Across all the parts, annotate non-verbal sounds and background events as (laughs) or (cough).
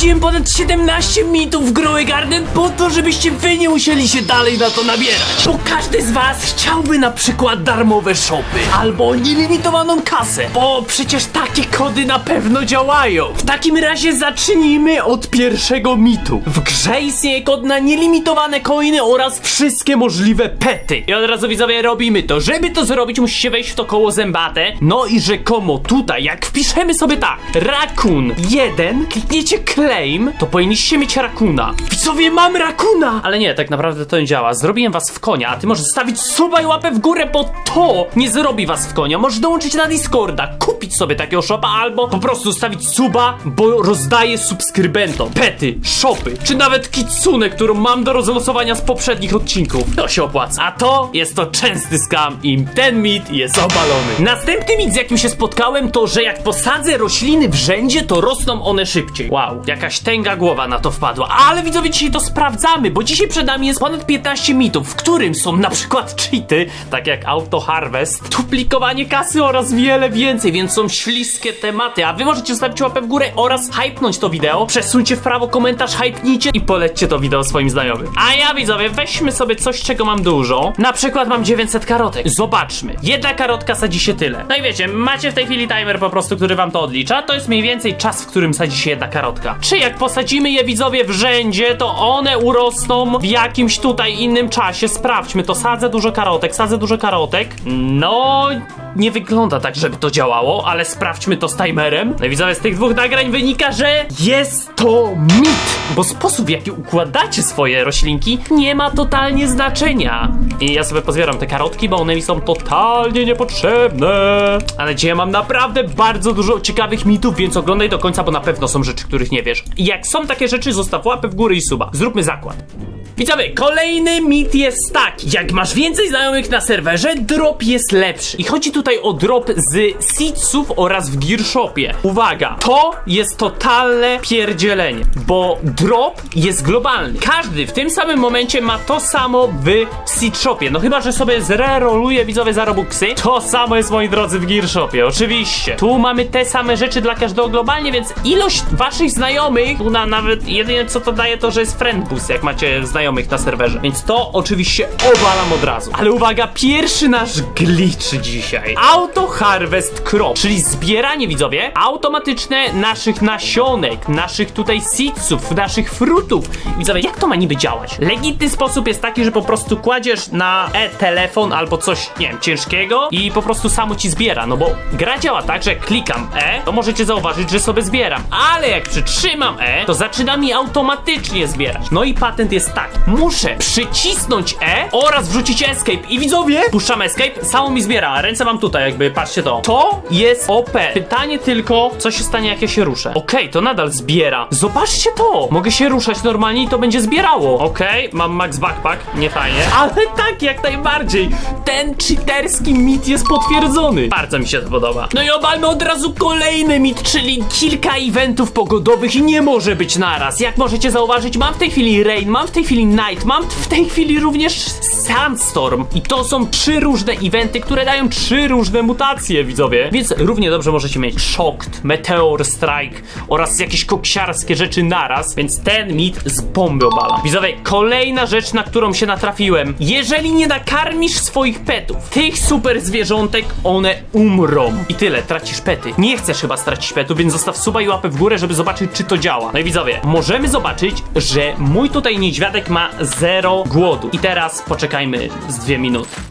wrzuciłem ponad 17 mitów w Growy Garden po to, żebyście wy nie musieli się dalej na to nabierać. Bo każdy z was chciałby na przykład darmowe shopy albo nielimitowaną kasę, bo przecież takie kody na pewno działają. W takim razie zacznijmy od pierwszego mitu. W grze istnieje kod na nielimitowane coiny oraz wszystkie możliwe pety. I od razu widzowie robimy to. Żeby to zrobić, musicie wejść w to koło zębate. No i rzekomo tutaj, jak wpiszemy sobie tak, rakun 1, klikniecie claim, to powinniście mieć rakuna. Widzowie, mam rakuna! Ale nie, tak naprawdę to nie działa. Zrobiłem was w konia, a ty możesz stawić suba i łapę w górę, bo to nie zrobi was w konia. Możesz dołączyć na Discorda, kupić sobie takiego shopa, albo po prostu stawić suba, bo rozdaję subskrybentom pety, shopy, czy nawet kitsune, którą mam do rozlosowania z poprzednich odcinków. To się opłaca. A to jest to częsty scam i ten mit jest obalony. Następny mit, z jakim się spotkałem, to, że jak posadzę rośliny w rzędzie, to rosną one szybciej. Wow, jakaś tęga głowa na to wpadła. Ale widzowie, dzisiaj to sprawdzamy, bo dzisiaj przed nami jest ponad 15 mitów, w którym są na przykład cheaty, tak jak Auto Harvest, duplikowanie kasy oraz wiele więcej, więc są śliskie tematy, a wy możecie zostawić łapę w górę oraz hypnąć to wideo, przesuńcie w prawo komentarz, hypnijcie i polećcie to wideo swoim znajomym. A ja widzowie, weźmy sobie coś, czego mam dużo. Na przykład mam 900 karotek. Zobaczmy. Jedna karotka sadzi się tyle. No i wiecie, macie w tej chwili timer po prostu, który wam to odlicza. To jest mniej więcej czas, w którym sadzi się jedna karotka. Czy jak posadzimy je widzowie w rzędzie, to one urosną w jakimś tutaj innym czasie. Sprawdźmy to. Sadzę dużo karotek, sadzę dużo karotek. No, nie wygląda tak, żeby to działało, ale sprawdźmy to z timerem. No widzowie, z tych dwóch nagrań wynika, że jest to mit, bo sposób, w jaki układacie swoje roślinki, nie ma totalnie znaczenia. I ja sobie pozbieram te karotki, bo one mi są totalnie niepotrzebne. Ale dzisiaj mam naprawdę bardzo dużo ciekawych mitów, więc oglądaj do końca, bo na pewno są rzeczy, których nie wiesz. Jak są takie rzeczy, zostaw łapę w górę i suba. Zróbmy zakład. Widzowie, kolejny mit jest taki. Jak masz więcej znajomych na serwerze, drop jest lepszy. I chodzi tutaj o drop z seedsów oraz w Gearshopie. Uwaga, to jest totalne pierdzielenie, bo drop jest globalny. Każdy w tym samym momencie ma to samo w Seedshopie. No chyba, że sobie zreroluje widzowie za Robuxy. To samo jest, moi drodzy, w Gearshopie. Oczywiście. Tu mamy te same rzeczy dla każdego globalnie, więc ilość waszych znajomych, tu na nawet jedynie co to daje, to że jest friend boost, jak macie znajomych na serwerze. Więc to oczywiście obalam od razu. Ale uwaga, pierwszy nasz glitch dzisiaj. Auto Harvest Crop, czyli zbieranie, widzowie, automatyczne naszych nasionek, naszych tutaj seedsów, naszych frutów. Widzowie, jak to ma niby działać? Legitny sposób jest taki, że po prostu kładziesz na e-telefon albo coś, nie wiem, ciężkiego i po prostu samo ci zbiera, no bo gra działa tak, że klikam E, to możecie zauważyć, że sobie zbieram, ale jak przytrzymam E, to zaczyna mi automatycznie zbierać. No i patent jest taki, muszę przycisnąć E oraz wrzucić escape i widzowie, puszczam escape, samo mi zbiera, ręce mam tutaj jakby, patrzcie to. To jest OP. Pytanie tylko, co się stanie jak ja się ruszę. Okej, to nadal zbiera. Zobaczcie to, mogę się ruszać normalnie i to będzie zbierało. Okej, mam max backpack, nie fajnie, (laughs) ale tak, jak najbardziej. Ten cheaterski mit jest potwierdzony. Bardzo mi się to podoba. No i obalmy od razu kolejny mit, czyli kilka eventów pogodowych i nie może być naraz. Jak możecie zauważyć, mam w tej chwili rain, mam w tej chwili night, mam w tej chwili również sandstorm. I to są trzy różne eventy, które dają trzy różne mutacje, widzowie. Więc równie dobrze możecie mieć shocked, meteor strike oraz jakieś koksiarskie rzeczy naraz, więc ten mit z bomby obala. Widzowie, kolejna rzecz, na którą się natrafiłem. Jeżeli nie nakarmisz swoich petów, tych super zwierzątek, one umrą. I tyle, tracisz pety. Nie chcesz chyba stracić petów, więc zostaw suba i łapę w górę, żeby zobaczyć, czy to działa. No i widzowie, możemy zobaczyć, że mój tutaj niedźwiadek ma zero głodu. I teraz poczekajmy z dwie minuty.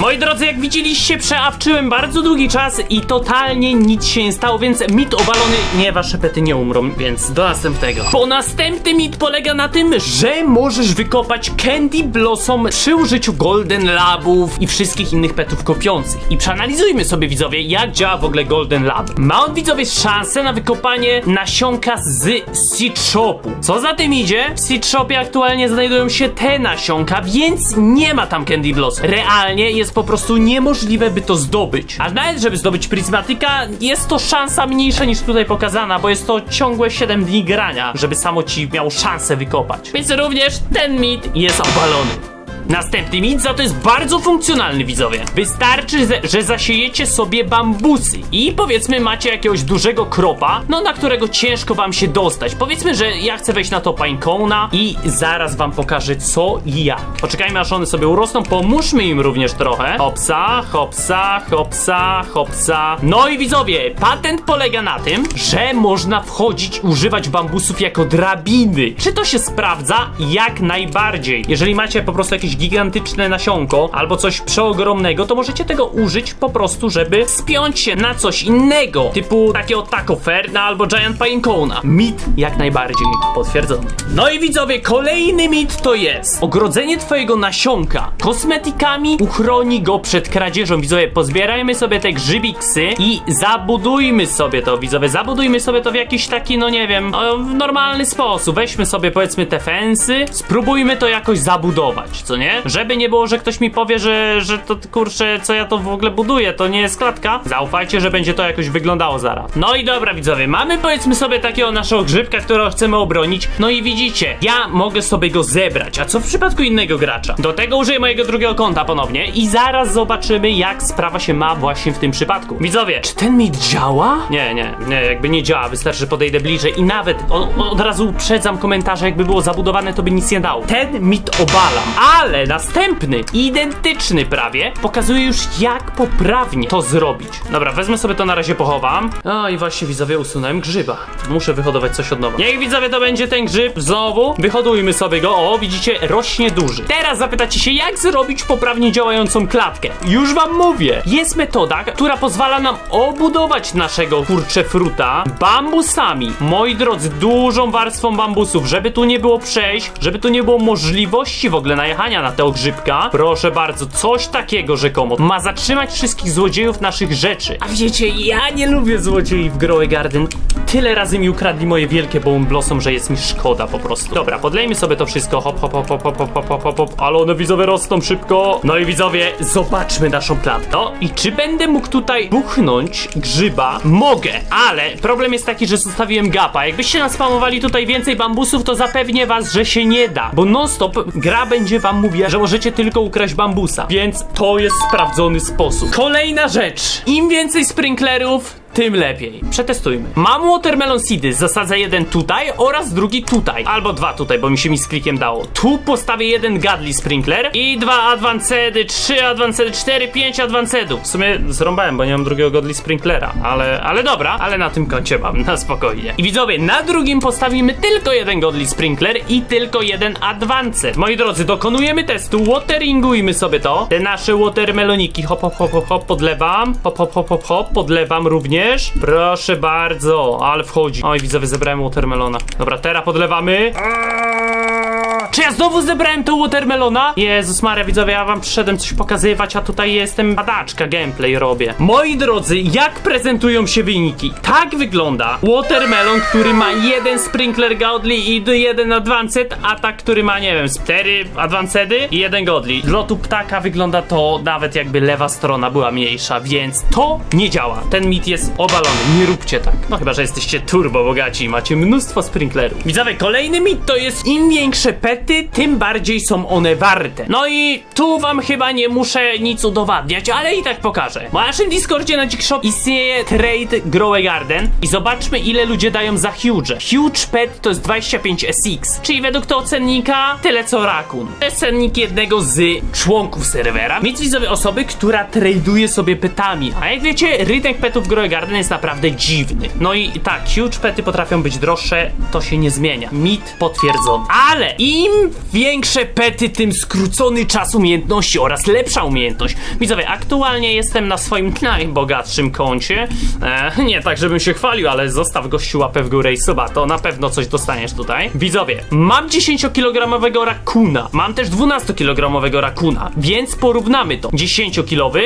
Moi drodzy, jak widzieliście, przeawczyłem bardzo długi czas i totalnie nic się nie stało, więc mit obalony, nie, wasze pety nie umrą, więc do następnego. Bo następny mit polega na tym, że możesz wykopać Candy Blossom przy użyciu Golden Labów i wszystkich innych petów kopiących. I przeanalizujmy sobie, widzowie, jak działa w ogóle Golden Lab. Ma on, widzowie, szansę na wykopanie nasionka z Seed Shopu. Co za tym idzie, w Seed Shopie aktualnie znajdują się te nasionka, więc nie ma tam Candy Blossom. Realnie jest po prostu niemożliwe, by to zdobyć. A nawet, żeby zdobyć pryzmatyka, jest to szansa mniejsza niż tutaj pokazana, bo jest to ciągłe 7 dni grania, żeby samo ci miał szansę wykopać. Więc również ten mit jest obalony. Następny mit za to jest bardzo funkcjonalny, widzowie. Wystarczy, że zasiejecie sobie bambusy i powiedzmy macie jakiegoś dużego kropa, no na którego ciężko wam się dostać. Powiedzmy, że ja chcę wejść na to Pinecona i zaraz wam pokażę co i jak. Poczekajmy aż one sobie urosną, pomóżmy im również trochę. Hopsa, hopsa, hopsa, hopsa. No i widzowie, patent polega na tym, że można wchodzić, używać bambusów jako drabiny. Czy to się sprawdza? Jak najbardziej. Jeżeli macie po prostu jakieś gigantyczne nasionko albo coś przeogromnego, to możecie tego użyć po prostu, żeby spiąć się na coś innego, typu takiego Taco Ferna albo Giant Pinecona. Mit jak najbardziej potwierdzony. No i widzowie, kolejny mit to jest ogrodzenie twojego nasionka kosmetikami uchroni go przed kradzieżą. Widzowie, pozbierajmy sobie te grzybiksy i zabudujmy sobie to, widzowie, zabudujmy sobie to w jakiś taki, no nie wiem, w normalny sposób. Weźmy sobie powiedzmy te fensy, spróbujmy to jakoś zabudować, co nie? Żeby nie było, że ktoś mi powie, że, że to kurczę, co ja to w ogóle buduję, to nie jest klatka. Zaufajcie, że będzie to jakoś wyglądało zaraz. No i dobra, widzowie, mamy powiedzmy sobie takiego naszego grzybka, którego chcemy obronić. No i widzicie, ja mogę sobie go zebrać, a co w przypadku innego gracza? Do tego użyję mojego drugiego konta ponownie i zaraz zobaczymy, jak sprawa się ma właśnie w tym przypadku. Widzowie, czy ten mit działa? Nie, nie, nie, jakby nie działa, wystarczy, że podejdę bliżej i nawet o, od razu uprzedzam komentarze, jakby było zabudowane, to by nic nie dało. Ten mit obalam, ale następny, identyczny prawie, pokazuje już jak poprawnie to zrobić. Dobra, wezmę sobie to na razie pochowam. O i właśnie widzowie usunąłem grzyba. Muszę wyhodować coś od nowa. Niech widzowie to będzie ten grzyb znowu. Wyhodujmy sobie go. O, widzicie, rośnie duży. Teraz zapytacie się, jak zrobić poprawnie działającą klatkę. Już wam mówię. Jest metoda, która pozwala nam obudować naszego kurcze fruta bambusami. Moi drodzy, dużą warstwą bambusów, żeby tu nie było przejść, żeby tu nie było możliwości w ogóle najechania na tego grzybka. Proszę bardzo, coś takiego rzekomo ma zatrzymać wszystkich złodziejów naszych rzeczy. A wiecie, ja nie lubię złodziei w Growe Garden. Tyle razy mi ukradli moje wielkie Bone że jest mi szkoda po prostu. Dobra, podlejmy sobie to wszystko. Hop, hop, hop, hop, hop, hop, hop, hop, hop. Ale one widzowie rosną szybko. No i widzowie, zobaczmy naszą klatkę. No i czy będę mógł tutaj buchnąć grzyba? Mogę, ale problem jest taki, że zostawiłem gapa. Jakbyście naspamowali tutaj więcej bambusów, to zapewnię was, że się nie da. Bo non-stop gra będzie wam mówiła, że możecie tylko ukraść bambusa. Więc to jest sprawdzony sposób. Kolejna rzecz. Im więcej sprinklerów, tym lepiej. Przetestujmy. Mam watermelon seedy, zasadzę jeden tutaj oraz drugi tutaj. Albo dwa tutaj, bo mi się mi z klikiem dało. Tu postawię jeden Gadli sprinkler i dwa advancedy, trzy advancedy, cztery, pięć advancedów. W sumie zrąbałem, bo nie mam drugiego Godly sprinklera, ale, ale dobra, ale na tym koncie mam, na spokojnie. I widzowie, na drugim postawimy tylko jeden Godly sprinkler i tylko jeden advanced. Moi drodzy, dokonujemy testu, wateringujmy sobie to. Te nasze watermeloniki, hop, hop, hop, hop, hop, podlewam, hop, hop, hop, hop, hop, podlewam również. Proszę bardzo, ale wchodzi. Oj, widzowie, zebrałem watermelona. Dobra, teraz podlewamy. Czy ja znowu zebrałem tą watermelona? Jezus Maria, widzowie, ja wam przyszedłem coś pokazywać, a tutaj jestem badaczka, gameplay robię. Moi drodzy, jak prezentują się wyniki? Tak wygląda watermelon, który ma jeden sprinkler godly i jeden advanced, a tak, który ma, nie wiem, cztery advancedy i jeden godly. Z lotu ptaka wygląda to nawet jakby lewa strona była mniejsza, więc to nie działa. Ten mit jest obalony, nie róbcie tak. No chyba, że jesteście turbo bogaci i macie mnóstwo sprinklerów. Widzowie, kolejny mit to jest im większe pety, tym bardziej są one warte. No i tu wam chyba nie muszę nic udowadniać, ale i tak pokażę. W naszym Discordzie na Shop istnieje trade Grow Garden i zobaczmy ile ludzie dają za huge. Huge pet to jest 25 SX, czyli według tego cennika tyle co Rakun. To jest cennik jednego z członków serwera, więc widzowie osoby, która traduje sobie petami. A jak wiecie, rynek petów Grow Garden jest naprawdę dziwny. No i tak, huge pety potrafią być droższe, to się nie zmienia. Mit potwierdzony. Ale im większe pety, tym skrócony czas umiejętności oraz lepsza umiejętność. Widzowie, aktualnie jestem na swoim najbogatszym koncie. E, nie tak, żebym się chwalił, ale zostaw gościu łapę w górę i suba, to na pewno coś dostaniesz tutaj. Widzowie, mam 10-kilogramowego rakuna, mam też 12-kilogramowego rakuna, więc porównamy to. 10-kilowy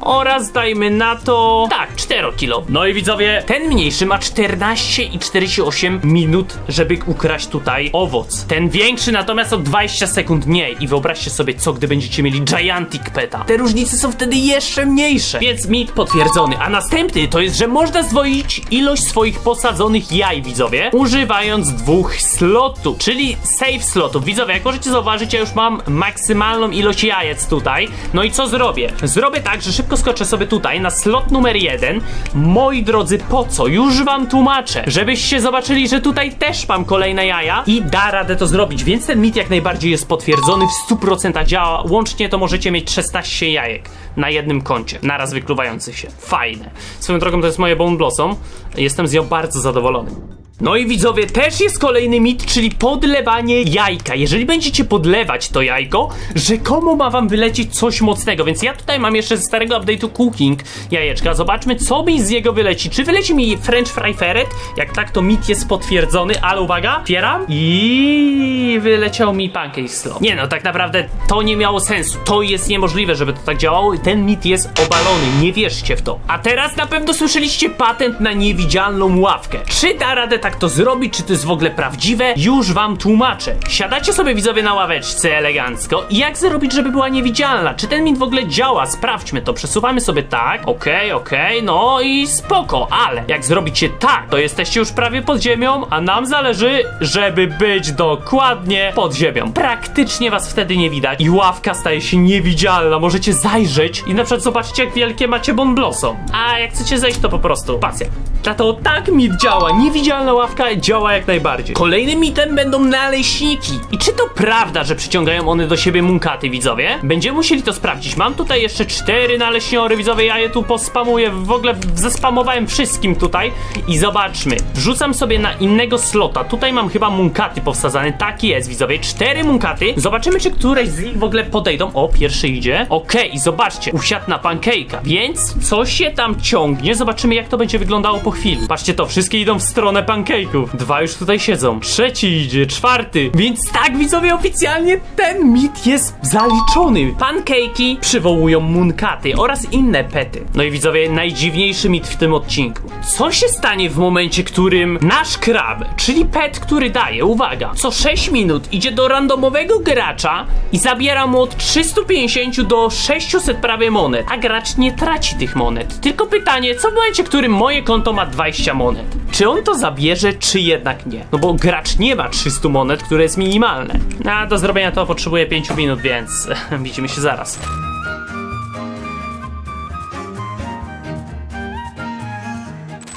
oraz dajmy na to, tak, 4 kilo. No i widzowie, ten mniejszy ma 14 i 48 minut, żeby ukraść tutaj owoc. Ten większy natomiast o 20 sekund mniej i wyobraźcie sobie, co gdy będziecie mieli Gigantic Peta. Te różnice są wtedy jeszcze mniejsze, więc mit potwierdzony. A następny to jest, że można zdwoić ilość swoich posadzonych jaj, widzowie, używając dwóch slotów, czyli save slotów. Widzowie, jak możecie zauważyć, ja już mam maksymalną ilość jajec tutaj. No i co zrobię? Zrobię tak, że szybko skoczę sobie tutaj na slot numer jeden. Moi drodzy, po co? Już wam tłumaczę, żebyście zobaczyli, że tutaj też mam kolejne jaja i da radę to zrobić, więc ten mit jak najbardziej jest potwierdzony, w 100% działa. Łącznie to możecie mieć 16 jajek na jednym koncie, naraz wykluwających się. Fajne. Swoją drogą to jest moje Bone Blossom. Jestem z nią bardzo zadowolony. No i widzowie, też jest kolejny mit, czyli podlewanie jajka. Jeżeli będziecie podlewać to jajko, rzekomo ma wam wylecieć coś mocnego, więc ja tutaj mam jeszcze ze starego update'u cooking jajeczka. Zobaczmy, co mi z niego wyleci. Czy wyleci mi french fry ferret? Jak tak, to mit jest potwierdzony, ale uwaga, otwieram i wyleciał mi pancake slot. Nie no, tak naprawdę to nie miało sensu. To jest niemożliwe, żeby to tak działało. Ten mit jest obalony, nie wierzcie w to. A teraz na pewno słyszeliście patent na niewidzialną ławkę. Czy da radę tak to zrobić? Czy to jest w ogóle prawdziwe? Już wam tłumaczę. Siadacie sobie widzowie na ławeczce elegancko i jak zrobić, żeby była niewidzialna? Czy ten mit w ogóle działa? Sprawdźmy to. Przesuwamy sobie tak. Okej, okej, no i spoko. Ale jak zrobicie tak, to jesteście już prawie pod ziemią, a nam zależy, żeby być dokładnie pod ziemią. Praktycznie was wtedy nie widać i ławka staje się niewidzialna. Możecie zajrzeć i na przykład zobaczycie, jak wielkie macie Bon Blossom. A jak chcecie zejść, to po prostu pasja. Za to tak mit działa. Niewidzialna ławka działa jak najbardziej. Kolejnym mitem będą naleśniki. I czy to prawda, że przyciągają one do siebie munkaty, widzowie? Będziemy musieli to sprawdzić. Mam tutaj jeszcze cztery naleśniory, widzowie. Ja je tu pospamuję. W ogóle zespamowałem wszystkim tutaj. I zobaczmy. Wrzucam sobie na innego slota. Tutaj mam chyba munkaty powsadzane. Tak jest, widzowie. Cztery munkaty. Zobaczymy, czy któreś z nich w ogóle podejdą. O, pierwszy idzie. Okej, zobaczcie. Usiadł na pancake'a. Więc coś się tam ciągnie. Zobaczymy, jak to będzie wyglądało po chwili. Patrzcie to, wszystkie idą w stronę pancake'ów. Dwa już tutaj siedzą. Trzeci idzie, czwarty. Więc tak, widzowie, oficjalnie ten mit jest zaliczony. Pancake'i przywołują munkaty oraz inne pety. No i widzowie, najdziwniejszy mit w tym odcinku. Co się stanie w momencie, którym nasz krab, czyli pet, który daje, uwaga, co 6 minut idzie do randomowego gracza i zabiera mu od 350 do 600 prawie monet, a gracz nie traci tych monet. Tylko pytanie, co w momencie, którym moje konto ma 20 monet? Czy on to zabierze, czy jednak nie? No bo gracz nie ma 300 monet, które jest minimalne. A do zrobienia to potrzebuje 5 minut, więc (laughs) widzimy się zaraz.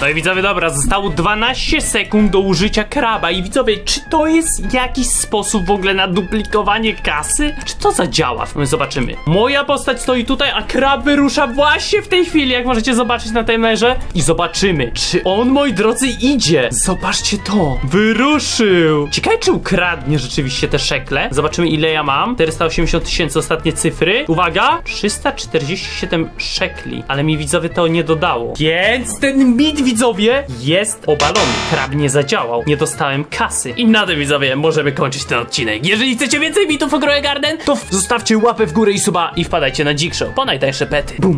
No i widzowie, dobra, zostało 12 sekund do użycia kraba i widzowie, czy to jest jakiś sposób w ogóle na duplikowanie kasy? Czy to zadziała? My zobaczymy. Moja postać stoi tutaj, a krab wyrusza właśnie w tej chwili, jak możecie zobaczyć na timerze. I zobaczymy, czy on, moi drodzy, idzie. Zobaczcie to. Wyruszył. Ciekawe, czy ukradnie rzeczywiście te szekle. Zobaczymy, ile ja mam. 480 tysięcy ostatnie cyfry. Uwaga, 347 szekli. Ale mi widzowie to nie dodało. Więc ten mit, widzowie, jest obalony. Krab nie zadziałał. Nie dostałem kasy. I na tym, widzowie, możemy kończyć ten odcinek. Jeżeli chcecie więcej mitów o Grove Garden, to zostawcie łapę w górę i suba i wpadajcie na Dzikshow po najtańsze pety. Bum.